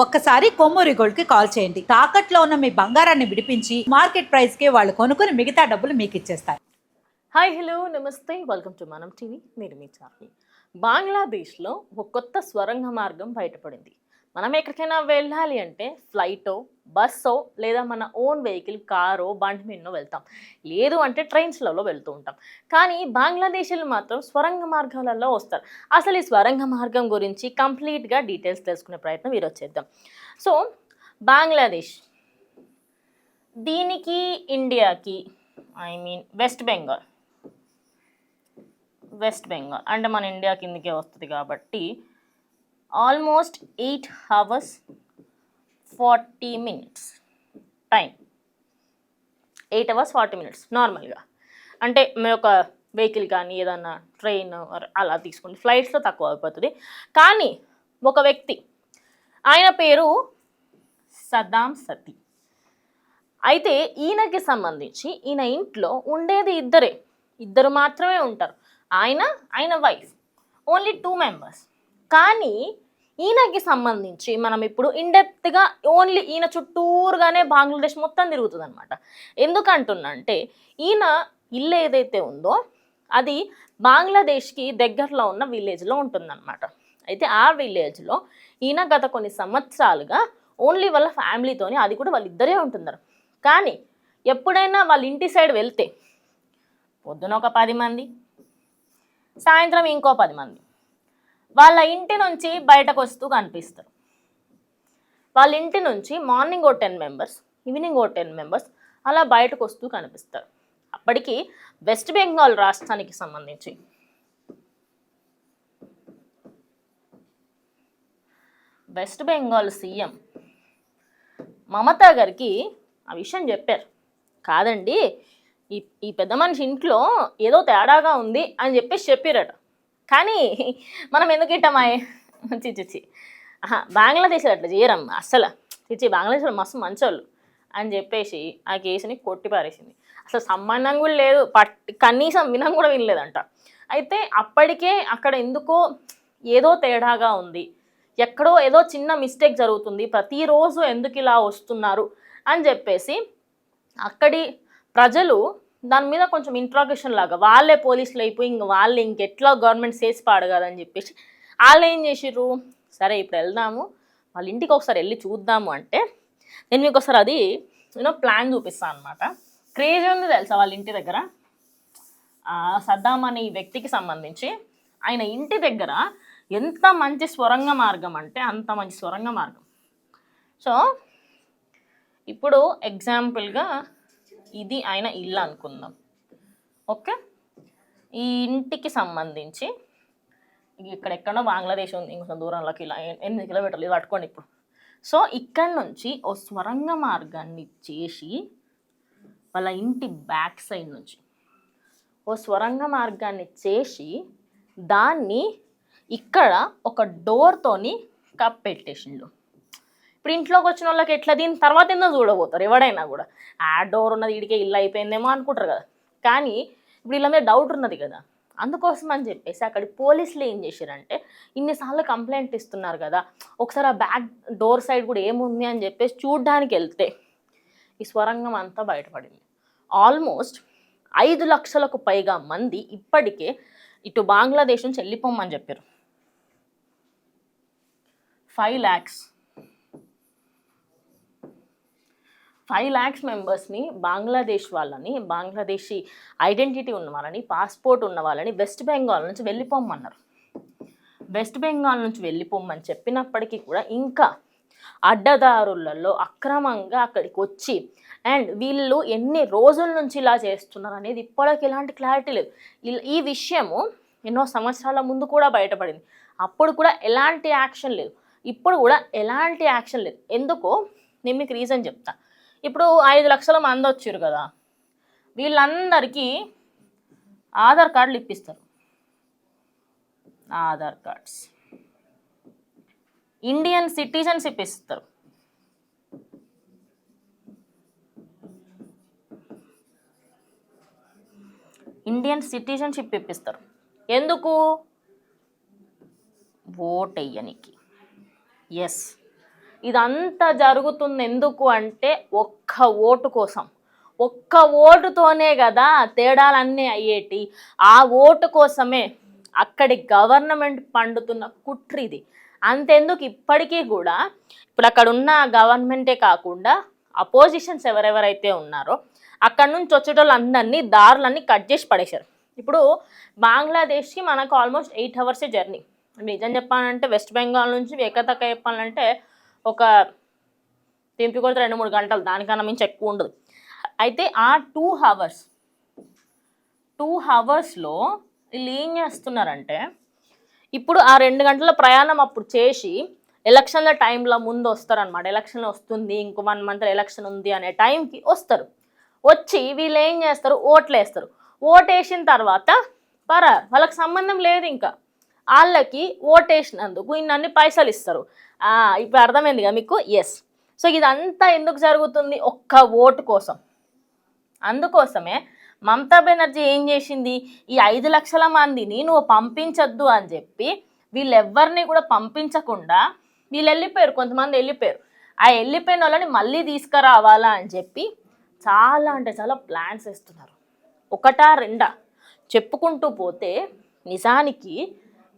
ఒక్కసారి కొమ్మూరి గోల్డ్కి కాల్ చేయండి. తాకట్లో ఉన్న మీ బంగారాన్ని విడిపించి మార్కెట్ ప్రైస్కి వాళ్ళు కొనుక్కుని మిగతా డబ్బులు మీకు ఇచ్చేస్తారు. హాయ్ హలో నమస్తే. Welcome to Manam TV. నేను మీ చార్మి. బంగ్లాదేశ్లో ఒక కొత్త స్వరంగ మార్గం బయటపడింది. మనం ఎక్కడికైనా వెళ్ళాలి అంటే ఫ్లైటో బస్సో లేదా మన ఓన్ వెహికల్ కారో బండి మీదనో వెళ్తాం. లేదు అంటే ట్రైన్స్లలో వెళ్తూ ఉంటాం. కానీ బంగ్లాదేశీలు మాత్రం స్వరంగ మార్గాలలో వస్తారు. అసలు ఈ స్వరంగ మార్గం గురించి కంప్లీట్గా డీటెయిల్స్ తెలుసుకునే ప్రయత్నం ఈరోజు చేద్దాం. సో బంగ్లాదేశ్. దీనికి ఇండియాకి ఐ మీన్ వెస్ట్ బెంగాల్. వెస్ట్ బెంగాల్. అంటే మన ఇండియా కిందకే వస్తుంది కాబట్టి almost eight hours forty minutes time. Eight hours forty minutes నార్మల్గా. అంటే మీ ఒక వెహికల్ కానీ ఏదన్నా ట్రైన్ అలా తీసుకోండి ఫ్లైట్స్లో తక్కువ అయిపోతుంది. కానీ ఒక వ్యక్తి ఆయన పేరు సదాం సతీ. అయితే ఈయనకి సంబంధించి ఈయన ఇంట్లో ఉండేది ఇద్దరే. ఇద్దరు మాత్రమే ఉంటారు. ఆయన ఆయన వైఫ్. Only two members. కానీ ఈయనకి సంబంధించి మనం ఇప్పుడు ఇండెప్త్గా ఓన్లీ ఈయన చుట్టూరుగానే బంగ్లాదేశ్ మొత్తం తిరుగుతుంది అనమాట ఎందుకంటున్నంటే ఈయన ఇల్లు ఏదైతే ఉందో అది బంగ్లాదేశ్కి దగ్గరలో ఉన్న విలేజ్లో ఉంటుందన్నమాట. అయితే ఆ విలేజ్లో ఈయన గత కొన్ని సంవత్సరాలుగా ఓన్లీ వాళ్ళ ఫ్యామిలీతోని అది కూడా వాళ్ళిద్దరే ఉంటున్నారు. కానీ ఎప్పుడైనా వాళ్ళ ఇంటి సైడ్ వెళ్తే పొద్దున ఒక పది మంది సాయంత్రం ఇంకో పది మంది. వాళ్ళ ఇంటి నుంచి బయటకు వస్తూ కనిపిస్తారు. వాళ్ళ ఇంటి నుంచి మార్నింగ్ ఓ టెన్ మెంబర్స్ ఈవినింగ్ ఓ టెన్ మెంబర్స్ అలా బయటకు వస్తూ కనిపిస్తారు. అప్పటికి వెస్ట్ బెంగాల్ రాష్ట్రానికి సంబంధించి. వెస్ట్ బెంగాల్ సీఎం మమతా గారికి ఆ విషయం చెప్పారు. కాదండి ఈ ఈ పెద్ద మనిషి ఇంట్లో ఏదో తేడాగా ఉంది అని చెప్పేసి చెప్పారట. కానీ మనం ఎందుకు ఇట్టమాయే చి చిచ్చి ఆహా బంగ్లాదేశ్లో అట్లా చేయరమ్మా అస్సలు. చిచ్చి బంగ్లాదేశ్లో మస్తు మంచోళ్ళు అని చెప్పేసి ఆ కేసుని కొట్టిపారేసింది అసలు సంబంధం కూడా లేదు పట్ కనీసం వినం కూడా వినలేదంట. అయితే అప్పటికే అక్కడ ఎందుకో ఏదో తేడాగా ఉంది. ఎక్కడో ఏదో చిన్న మిస్టేక్ జరుగుతుంది ప్రతిరోజు ఎందుకు ఇలా వస్తున్నారు అని చెప్పేసి అక్కడి ప్రజలు దాని మీద కొంచెం ఇంట్రాగేషన్ లాగా వాళ్ళే పోలీసులు అయిపోయి ఇంక వాళ్ళు ఇంకెట్లా గవర్నమెంట్ చేసి కదని చెప్పేసి వాళ్ళు ఏం చేసిర్రు? సరే ఇప్పుడు వెళ్దాము వాళ్ళ ఇంటికి ఒకసారి వెళ్ళి చూద్దాము అంటే నేను మీకు ఒకసారి అది నేను ప్లాన్ చూపిస్తాను అనమాట క్రేజీ ఉంది తెలుసా వాళ్ళ ఇంటి దగ్గర? సద్దాం అనే ఈ వ్యక్తికి సంబంధించి ఆయన ఇంటి దగ్గర ఎంత మంచి స్వరంగ మార్గం అంటే అంత మంచి స్వరంగ మార్గం. సో ఇప్పుడు ఎగ్జాంపుల్గా ఇది ఆయన ఇల్లు అనుకుందాం. ఓకే? ఈ ఇంటికి సంబంధించి ఇక్కడ ఎక్కడో బంగ్లాదేశ్ ఉంది ఇంకొంచెం దూరంలోకి ఇలా ఎనిమిది కిలోమీటర్లు ఇది పట్టుకోండి ఇప్పుడు. సో ఇక్కడ నుంచి ఓ స్వరంగ మార్గాన్ని చేసి వాళ్ళ ఇంటి బ్యాక్ సైడ్ నుంచి ఓ స్వరంగ మార్గాన్ని చేసి దాన్ని ఇక్కడ ఒక డోర్తోని కప్పెట్టేసిండు. ఇప్పుడు ఇంట్లోకి వచ్చిన వాళ్ళకి ఎట్లా దీని తర్వాత ఏందో చూడబోతారు ఎవడైనా కూడా. ఆ డోర్ ఉన్నది ఇడికే ఇల్లు అయిపోయిందేమో అనుకుంటారు కదా. కానీ ఇప్పుడు వీళ్ళ మీద డౌట్ ఉన్నది కదా. అందుకోసం అని చెప్పేసి అక్కడి పోలీసులు ఏం చేశారంటే ఇన్నిసార్లు కంప్లైంట్ ఇస్తున్నారు కదా. ఒకసారి ఆ బ్యాక్ డోర్ సైడ్ కూడా ఏముంది అని చెప్పేసి చూడ్డానికి వెళ్తే ఈ స్వరంగం అంతా బయటపడింది. ఆల్మోస్ట్ ఐదు లక్షలకు పైగా మంది ఇప్పటికే ఇటు బంగ్లాదేశ్ నుంచి వెళ్ళిపోమని చెప్పారు. ఫైవ్ ల్యాక్స్ ఫైవ్ ల్యాక్స్ మెంబర్స్ని బంగ్లాదేశ్ వాళ్ళని బంగ్లాదేశీ ఐడెంటిటీ ఉన్న వాళ్ళని పాస్పోర్ట్ ఉన్న వాళ్ళని వెస్ట్ బెంగాల్ నుంచి వెళ్ళిపోమన్నారు వెస్ట్ బెంగాల్ నుంచి వెళ్ళిపోమని చెప్పినప్పటికీ కూడా ఇంకా అడ్డదారులలో అక్రమంగా అక్కడికి వచ్చి అండ్ వీళ్ళు ఎన్ని రోజుల నుంచి ఇలా చేస్తున్నారు అనేది ఇప్పటికి ఎలాంటి క్లారిటీ లేదు. ఈ విషయము ఎన్నో సంవత్సరాల ముందు కూడా బయటపడింది. అప్పుడు కూడా ఎలాంటి యాక్షన్ లేదు. ఇప్పుడు కూడా ఎలాంటి యాక్షన్ లేదు. ఎందుకో నేను మీకు రీజన్ చెప్తా. ఇప్పుడు ఐదు లక్షల మంది వచ్చారు కదా వీళ్ళందరికీ ఆధార్ కార్డులు ఇప్పిస్తారు. ఆధార్ కార్డ్స్. ఇండియన్ సిటిజన్షిప్ ఇస్తారు ఇండియన్ సిటిజన్షిప్ ఇప్పిస్తారు. ఎందుకు? ఓట్ వేయనికి ఎస్. ఇదంతా జరుగుతుంది ఎందుకు అంటే ఒక్క ఓటు కోసం. ఒక్క ఓటుతోనే కదా తేడాలన్నీ అయ్యేటి. ఆ ఓటు కోసమే అక్కడి గవర్నమెంట్ పండుతున్న కుట్రిది. అంతెందుకు ఇప్పటికీ కూడా ఇప్పుడు అక్కడ ఉన్న గవర్నమెంటే కాకుండా అపోజిషన్స్ ఎవరెవరైతే ఉన్నారో అక్కడ నుంచి వచ్చేటోళ్ళు అందరినీ దారులన్నీ కట్ చేసి పడేశారు. ఇప్పుడు బంగ్లాదేశ్కి మనకు ఆల్మోస్ట్ ఎయిట్ అవర్సే జర్నీ. నిజం చెప్పాలంటే వెస్ట్ బెంగాల్ నుంచి ఏకతక్క చెప్పాలంటే ఒక తింపి కొడితే రెండు మూడు గంటలు దానికన్నా మించి ఎక్కువ ఉండదు. అయితే ఆ టూ హవర్స్ టూ హవర్స్లో వీళ్ళు ఏం చేస్తున్నారంటే ఇప్పుడు ఆ రెండు గంటల ప్రయాణం అప్పుడు చేసి ఎలక్షన్ల టైంలో ముందు వస్తారనమాట ఎలక్షన్ వస్తుంది ఇంకో వన్ మంత్ ఎలక్షన్ ఉంది అనే టైంకి వస్తారు. వచ్చి వీళ్ళు ఏం చేస్తారు? ఓట్లు వేస్తారు. ఓటు వేసిన తర్వాత పరా వాళ్ళకి సంబంధం లేదు ఇంకా. వాళ్ళకి ఓటేసినందుకు వేసినందుకు ఇన్ని పైసలు ఇస్తారు ఇప్పుడు అర్థమైంది కదా మీకు? ఎస్ సో ఇదంతా ఎందుకు జరుగుతుంది? ఒక్క ఓటు కోసం. అందుకోసమే మమతా బెనర్జీ ఏం చేసింది? ఈ ఐదు లక్షల మందిని నువ్వు పంపించొద్దు అని చెప్పి వీళ్ళెవ్వరిని కూడా పంపించకుండా వీళ్ళు వెళ్ళిపోయారు కొంతమంది వెళ్ళిపోయారు. ఆ వెళ్ళిపోయిన వాళ్ళని మళ్ళీ తీసుకురావాలా అని చెప్పి చాలా అంటే చాలా ప్లాన్స్ వేస్తున్నారు. ఒకటా రెండా? చెప్పుకుంటూ పోతే నిజానికి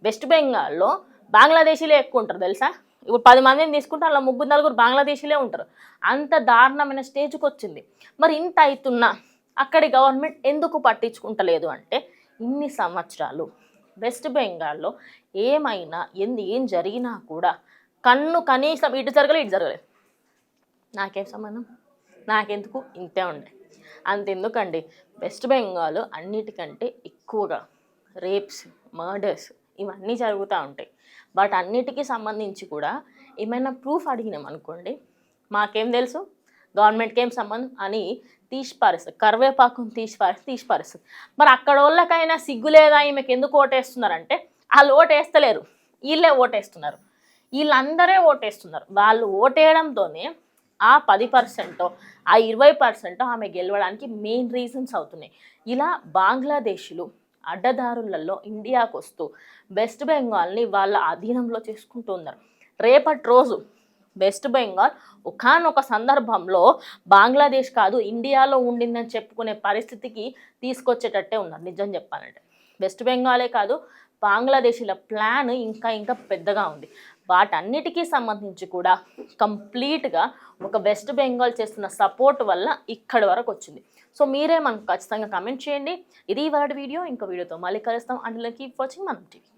వెస్ట్ బెంగాల్లో బంగ్లాదేశీలే ఎక్కువ ఉంటారు తెలుసా? ఇప్పుడు పది మందిని తీసుకుంటే అలా ముగ్గురు నలుగురు బంగ్లాదేశీలే ఉంటారు. అంత దారుణమైన స్టేజ్కి వచ్చింది మరి ఇంత అవుతున్నా అక్కడి గవర్నమెంట్ ఎందుకు పట్టించుకుంటలేదు అంటే ఇన్ని సంవత్సరాలు వెస్ట్ బెంగాల్లో ఏమైనా ఎందు ఏం జరిగినా కూడా కన్ను కనీసం ఇటు జరగలేదు ఇటు జరగలేదు. నాకేం సంబంధం? నాకెందుకు? ఇంతే ఉండే. అంతెందుకండి. వెస్ట్ బెంగాల్ అన్నిటికంటే ఎక్కువగా రేప్స్ మర్డర్స్ ఇవన్నీ జరుగుతూ ఉంటాయి. బట్ అన్నిటికీ సంబంధించి కూడా ఏమైనా ప్రూఫ్ అడిగినాం అనుకోండి మాకేం తెలుసు? గవర్నమెంట్కి ఏం సంబంధం? అని తీసి పారేస్తుంది కరివేపాకుని తీసి పారేసి తీసి పారేస్తుంది మరి అక్కడ వాళ్ళకైనా సిగ్గు లేదా? ఈమెకి ఎందుకు ఓటేస్తున్నారంటే వాళ్ళు ఓటేస్తలేరు. వీళ్ళే ఓటేస్తున్నారు. వీళ్ళందరే ఓటేస్తున్నారు. వాళ్ళు ఓటేయడంతోనే ఆ పది పర్సెంటో ఆ ఇరవై పర్సెంటో ఆమె గెలవడానికి మెయిన్ రీజన్స్ అవుతున్నాయి. ఇలా బంగ్లాదేశీలు అడ్డదారులలో ఇండియాకు వస్తూ వెస్ట్ బెంగాల్ని వాళ్ళ అధీనంలో చేసుకుంటూ ఉన్నారు రేపటి రోజు వెస్ట్ బెంగాల్ ఒకనొక సందర్భంలో బంగ్లాదేశ్ కాదు ఇండియాలో ఉండిందని చెప్పుకునే పరిస్థితికి తీసుకొచ్చేటట్టే ఉన్నారు నిజం చెప్పాలంటే. వెస్ట్ బెంగాలే కాదు బంగ్లాదేశీల ప్లాన్ ఇంకా ఇంకా పెద్దగా ఉంది. వాటన్నిటికీ సంబంధించి కూడా కంప్లీట్గా ఒక వెస్ట్ బెంగాల్ చేస్తున్న సపోర్ట్ వల్ల ఇక్కడి వరకు వచ్చింది. సో మీరే మనకు ఖచ్చితంగా కమెంట్ చేయండి. ఇది ఇవాళ వీడియో. ఇంకో వీడియోతో మళ్ళీ కలుస్తాం. అందులో కీప్ వాచింగ్ మనం టీవీ.